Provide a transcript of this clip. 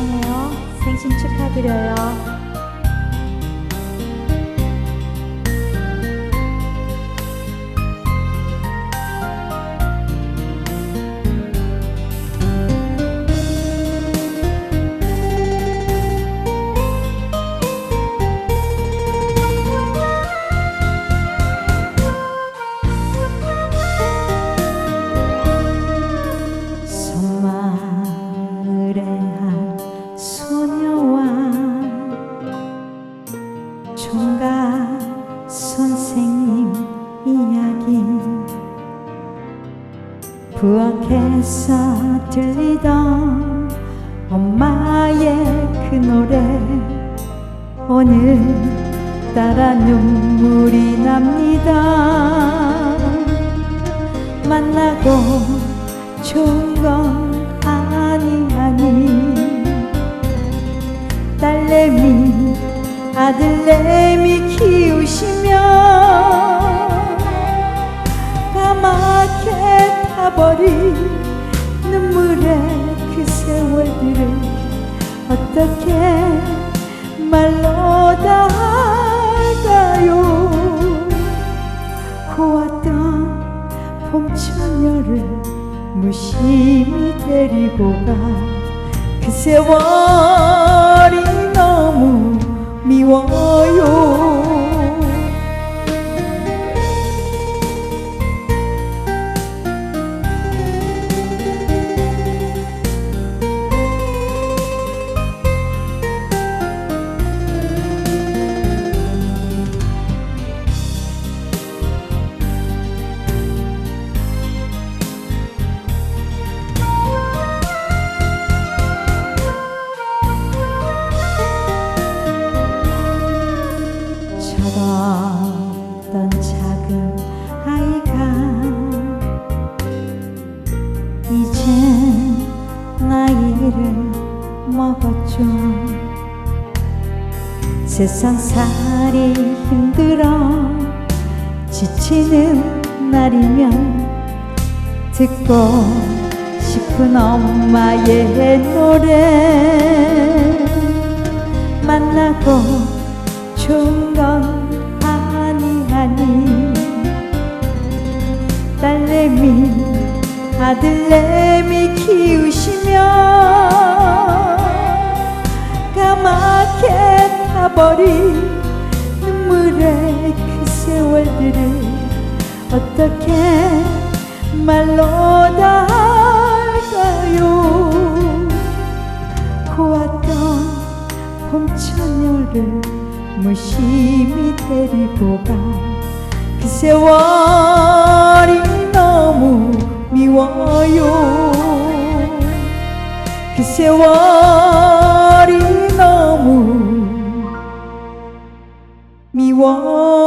사랑해요. 생신 축하드려요. 부엌에서 들리던 엄마의 그 노래. 오늘따라 눈물이 납니다. 만나고 좋은 건 아니 아니. 딸내미 아들내미 키 타버린 눈물의 그 세월들을 어떻게 말로 다 할까요? 고왔던 봄처녀를 무심히 데리고 가 그 세월이 먹었죠. 세상살이 힘들어 지치는 날이면 듣고 싶은 엄마의 노래 만나고 좋은 건 아니 아니. 딸내미 아들내미 키우시며 타버린 눈물의 그 세월들을 어떻게 말로 다 할까요? 고왔던 봄 처녀를 무심히 데리고 가그 세월이 너무 미워요. 그 세월 我。